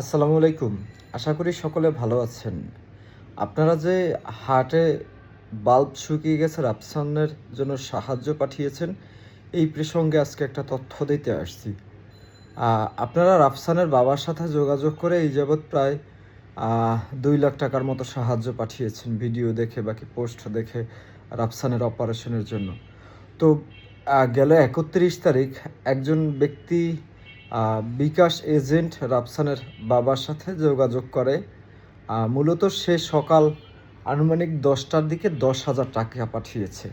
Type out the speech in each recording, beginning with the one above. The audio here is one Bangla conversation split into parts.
আসসালামু আলাইকুম। আশা করি সকলে ভালো আছেন। আপনারা যে হার্টে বাল্ব শুকিয়ে গেছে রাপসানের জন্য সাহায্য পাঠিয়েছেন, এই প্রসঙ্গে আজকে একটা তথ্য দিতে আসছি। আপনারা রাফসানের বাবার সাথে যোগাযোগ করে এই যাবৎ প্রায় দুই লাখ টাকার মতো সাহায্য পাঠিয়েছেন ভিডিও দেখে বাকি পোস্ট দেখে রাফসানের অপারেশনের জন্য। তো গেল একত্রিশ তারিখ, একজন ব্যক্তি বিকাশ এজেন্ট রাফসানের বাবার সাথে যোগাযোগ করে। মূলত সে সকাল আনুমানিক দশটার দিকে দশ হাজার টাকা পাঠিয়েছে।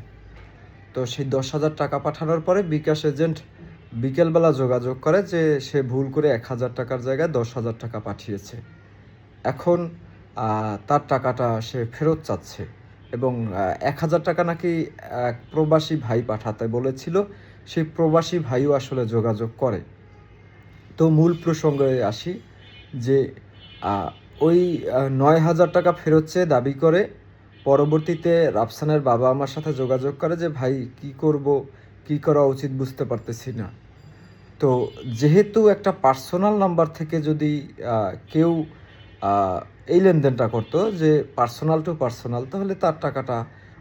তো সেই দশ হাজার টাকা পাঠানোর পরে বিকাশ এজেন্ট বিকেলবেলা যোগাযোগ করে যে সে ভুল করে এক হাজার টাকার জায়গায় দশ হাজার টাকা পাঠিয়েছে। এখন তার টাকাটা সে ফেরত চাচ্ছে এবং এক হাজার টাকা নাকি এক প্রবাসী ভাই পাঠাতে বলেছিল। সেই প্রবাসী ভাইও আসলে যোগাযোগ করে। তো মূল প্রসঙ্গে আসি যে ওই নয় হাজার টাকা ফেরত চেয়ে দাবি করে পরবর্তীতে রাফসানের বাবা আমার সাথে যোগাযোগ করে যে, ভাই, কি করব? কি করা উচিত বুঝতে পারতেছি না। তো যেহেতু একটা পার্সোনাল নাম্বার থেকে যদি কেউ এই লেনদেনটা করতো যে, পার্সোনাল টু পার্সোনাল তাহলে তার টাকাটা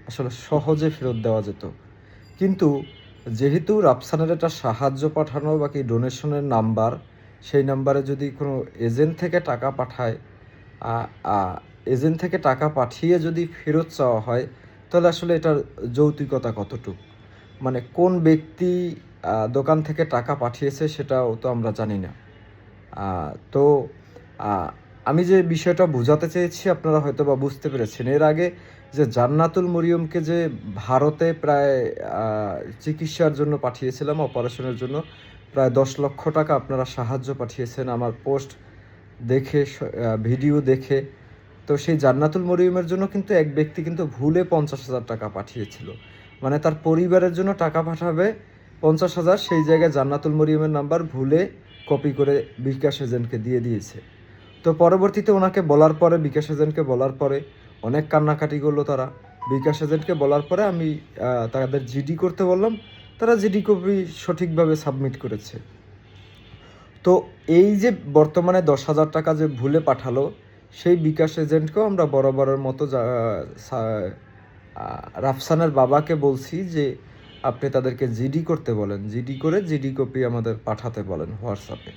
আসলে সহজে ফেরত দেওয়া যেত। কিন্তু যেহেতু রাফসানের একটা সাহায্য পাঠানো বাকি ডোনেশনের নাম্বার, সেই নাম্বারে যদি কোনো এজেন্ট থেকে টাকা পাঠায় এজেন্ট থেকে টাকা পাঠিয়ে যদি ফেরত চাওয়া হয়, তাহলে আসলে এটার যৌক্তিকতা কতটুকু? মানে কোন ব্যক্তি দোকান থেকে টাকা পাঠিয়েছে সেটাও তো আমরা জানি না। তো আমি যে বিষয়টা বোঝাতে চেয়েছি, আপনারা হয়তো বা বুঝতে পেরেছেন। এর আগে যে জান্নাতুল মরিয়মকে যে ভারতে প্রায় চিকিৎসার জন্য পাঠিয়েছিলাম, অপারেশনের জন্য, প্রায় দশ লক্ষ টাকা আপনারা সাহায্য পাঠিয়েছেন আমার পোস্ট দেখে ভিডিও দেখে। তো সেই জান্নাতুল মরিয়মের জন্য কিন্তু এক ব্যক্তি কিন্তু ভুলে পঞ্চাশ হাজার টাকা পাঠিয়েছিল। মানে তার পরিবারের জন্য টাকা পাঠাবে পঞ্চাশ হাজার, সেই জায়গায় জান্নাতুল মরিয়মের নাম্বার ভুলে কপি করে বিকাশ এজেন্টকে দিয়ে দিয়েছে। তো পরবর্তীতে ওনাকে বলার পরে, বিকাশ এজেন্টকে বলার পরে, অনেক কান্নাকাটি করল তারা। বিকাশ এজেন্টকে বলার পরে আমি তাদের জিডি করতে বললাম। তারা জিডি কপি সঠিকভাবে সাবমিট করেছে। তো এই যে বর্তমানে দশ হাজার টাকা যে ভুলে পাঠালো, সেই বিকাশ এজেন্টকেও আমরা বরাবরের মতো রাফসানের বাবাকে বলছি যে, আপনি তাদেরকে জিডি করতে বলেন। জিডি করে জিডি কপি আমাদের পাঠাতে বলেন হোয়াটসঅ্যাপে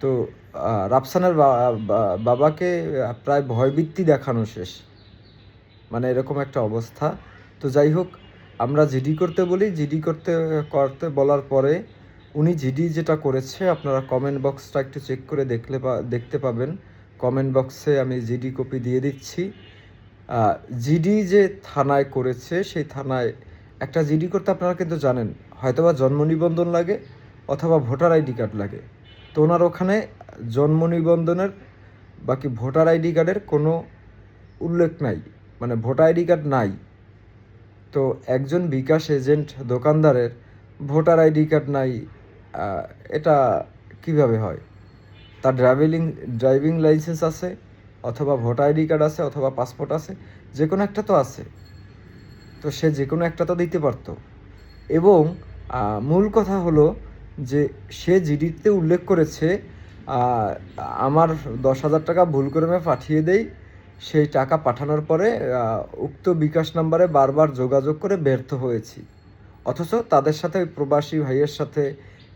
তো রাফসানের বাবাকে প্রায় ভয়ভীতি দেখানো শেষ। মানে এরকম একটা অবস্থা। তো যাই হোক, আমরা জিডি করতে বলি। জিডি করতে করতে বলার পরে উনি জিডি যেটা করেছে, আপনারা কমেন্ট বক্সটা একটু চেক করে দেখলে দেখতে পাবেন। কমেন্ট বক্সে আমি জিডি কপি দিয়ে দিচ্ছি। জিডি যে থানায় করেছে, সেই থানায় একটা জিডি করতে আপনারা কিন্তু জানেন। হয়তোবা জন্ম নিবন্ধন লাগে, অথবা ভোটার আইডি কার্ড লাগে। তো ওনার ওখানে জন্ম নিবন্ধনের বাকি ভোটার আইডি কার্ডের কোনো উল্লেখ নাই মানে ভোটার আইডি কার্ড নাই। তো একজন বিকাশ এজেন্ট দোকানদারের ভোটার আইডি কার্ড নাই এটা কীভাবে হয়? তার ড্রাইভিং ড্রাইভিং লাইসেন্স আছে, অথবা ভোটার আইডি কার্ড আছে, অথবা পাসপোর্ট আছে, যে কোনো একটা তো আছে। তো সে যে কোনো একটা তো দিতে পারতো। এবং মূল কথা হলো যে সে জিডিতে উল্লেখ করেছে আমার দশ হাজার টাকা ভুল করে আমি পাঠিয়ে দেই, সেই টাকা পাঠানোর পরে উক্ত বিকাশ নাম্বারে বারবার যোগাযোগ করে ব্যর্থ হয়েছি। অথচ তাদের সাথে প্রবাসী ভাইয়ের সাথে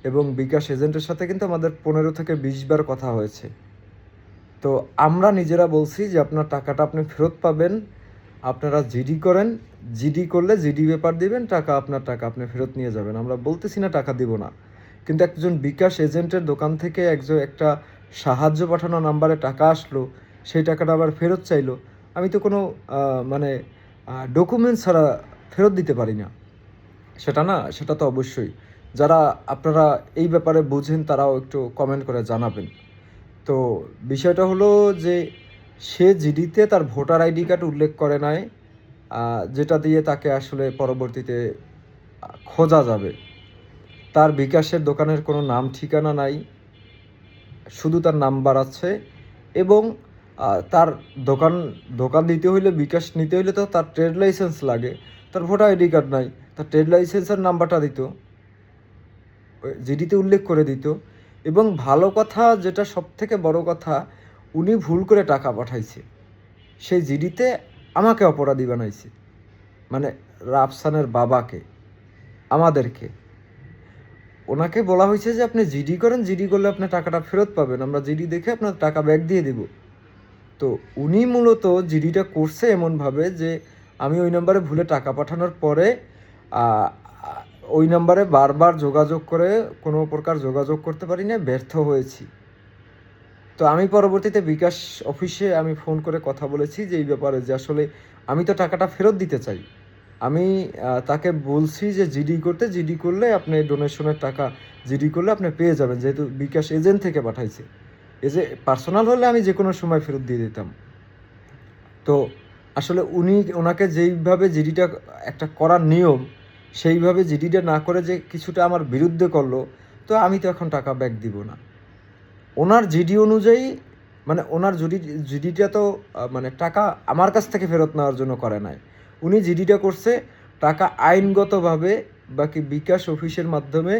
এবং বিকাশ এজেন্টের সাথে কিন্তু আমাদের পনেরো থেকে বিশ বার কথা হয়েছে। তো আমরা নিজেরা বলছি যে আপনার টাকাটা আপনি ফেরত পাবেন, আপনারা জিডি করেন, জিডি করলে জিডি পেপার দিবেন, টাকা আপনার টাকা আপনি ফেরত নিয়ে যাবেন। আমরা বলতেছি না টাকা দিব না। কিন্তু একজন বিকাশ এজেন্টের দোকান থেকে একজন একটা সাহায্য পাঠানো নাম্বারে টাকা আসলো, সেই টাকাটা আবার ফেরত চাইলো। আমি তো কোনো মানে ডকুমেন্টস ছাড়া ফেরত দিতে পারি না। সেটা না, সেটা তো অবশ্যই। যারা আপনারা এই ব্যাপারে বুঝেন, তারাও একটু কমেন্ট করে জানাবেন। তো বিষয়টা হলো যে, সে জিডিতে তার ভোটার আইডি কার্ড উল্লেখ করে নাই যেটা দিয়ে তাকে আসলে পরবর্তীতে খোঁজা যাবে। তার বিকাশের দোকানের কোনো নাম, ঠিকানা নাই, শুধু তার নাম্বার আছে এবং তার দোকান দোকান দিতে হইলে, বিকাশ নিতে হইলে তো তার ট্রেড লাইসেন্স লাগে। তার ভোটার আইডি কার্ড নাই, তার ট্রেড লাইসেন্সের নাম্বারটা দিত জিডিতে উল্লেখ করে দিত এবং ভালো কথা যেটা সব থেকে বড় কথা, উনি ভুল করে টাকা পাঠাইছে। সেই জিডিতে আমাকে অপরাধী বানাইছে। মানে রাফসানের বাবাকে, আমাদেরকে। ওনাকে বলা হয়েছে যে আপনি জিডি করেন, জিডি করলে আপনি টাকাটা ফেরত পাবেন। আমরা জিডি দেখে আপনার টাকা ব্যাক দিয়ে দেব। তো উনি মূলত জিডিটা করছে এমনভাবে যে আমি ওই নম্বরে ভুলে টাকা পাঠানোর পরে ওই নম্বরে বারবার যোগাযোগ করে কোনো প্রকার যোগাযোগ করতে পারি না ব্যর্থ হয়েছি। তো আমি পরবর্তীতে বিকাশ অফিসে আমি ফোন করে কথা বলেছি যে এই ব্যাপারে যে আসলে আমি তো টাকাটা ফেরত দিতে চাই। আমি তাকে বলছি যে জিডি করতে জিডি করলে আপনি ডোনেশনের টাকা জিডি করলে আপনি পেয়ে যাবেন, যেহেতু বিকাশ এজেন্ট থেকে পাঠাইছে। যে পার্সোনাল হলে আমি যে কোনো সময় ফেরত দিয়ে দিতাম। তো আসলে উনি, ওনাকে যেইভাবে জিডিটা একটা করার নিয়ম, সেইভাবে জিডিটা না করে যে কিছুটা আমার বিরুদ্ধে করল, তো আমি তো এখন টাকা ব্যাক দিব না। ওনার জিডি অনুযায়ী মানে ওনার জিডি জিডিটা তো মানে টাকা আমার কাছ থেকে ফেরত নেওয়ার জন্য করে নাই। উনি জিডিটা করছে, টাকা আইনগতভাবে বাকি বিকাশ অফিসের মাধ্যমে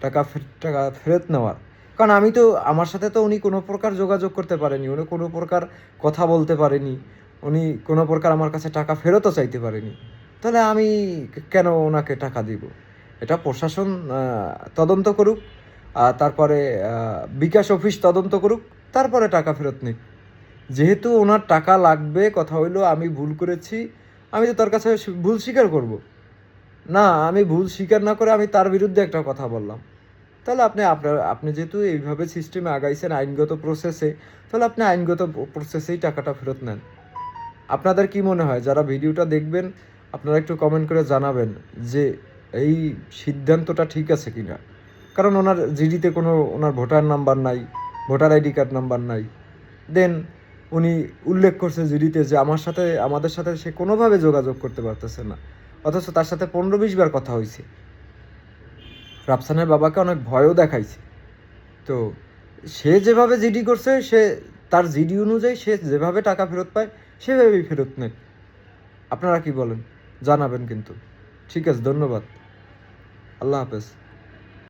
টাকা টাকা ফেরত নেওয়ার। কারণ আমি তো, আমার সাথে তো উনি কোনো প্রকার যোগাযোগ করতে পারেনি, উনি কোনো প্রকার কথা বলতে পারেনি, উনি কোনো প্রকার আমার কাছে টাকা ফেরতও চাইতে পারেনি। তাহলে আমি কেন ওনাকে টাকা দিব? এটা প্রশাসন তদন্ত করুক, আর তারপরে বিকাশ অফিস তদন্ত করুক, তারপরে টাকা ফেরত নিক। যেহেতু ওনার টাকা লাগবে, কথা হইল আমি ভুল করেছি আমি তো তার কাছে ভুল স্বীকার করব। না, আমি ভুল স্বীকার না করে আমি তার বিরুদ্ধে একটা কথা বললাম। তাহলে আপনি আপনার, আপনি যেহেতু এইভাবে সিস্টেমে আগাইছেন আইনগত প্রসেসে তাহলে আপনি আইনগত প্রসেসেই টাকাটা ফেরত নেন। আপনাদের কি মনে হয়? যারা ভিডিওটা দেখবেন, আপনারা একটু কমেন্ট করে জানাবেন যে এই সিদ্ধান্তটা ঠিক আছে কি না কারণ ওনার জিডিতে কোনো, ওনার ভোটার নাম্বার নাই, ভোটার আইডি কার্ড নাম্বার নাই। দেন উনি উল্লেখ করছে জিডিতে যে আমার সাথে, আমাদের সাথে সে কোনোভাবে যোগাযোগ করতে পারতেছে না। অথচ তার সাথে পনেরো বিশ বার কথা হয়েছে। রাফসানের বাবাকে অনেক ভয়ও দেখাইছে। তো সে যেভাবে জিডি করছে, সে তার জিডি অনুযায়ী সে যেভাবে টাকা ফেরত পায়, সেভাবেই ফেরত নেয়। আপনারা কি বলেন? জানাবেন কিন্তু। ঠিক আছে, ধন্যবাদ। আল্লাহ হাফেজ।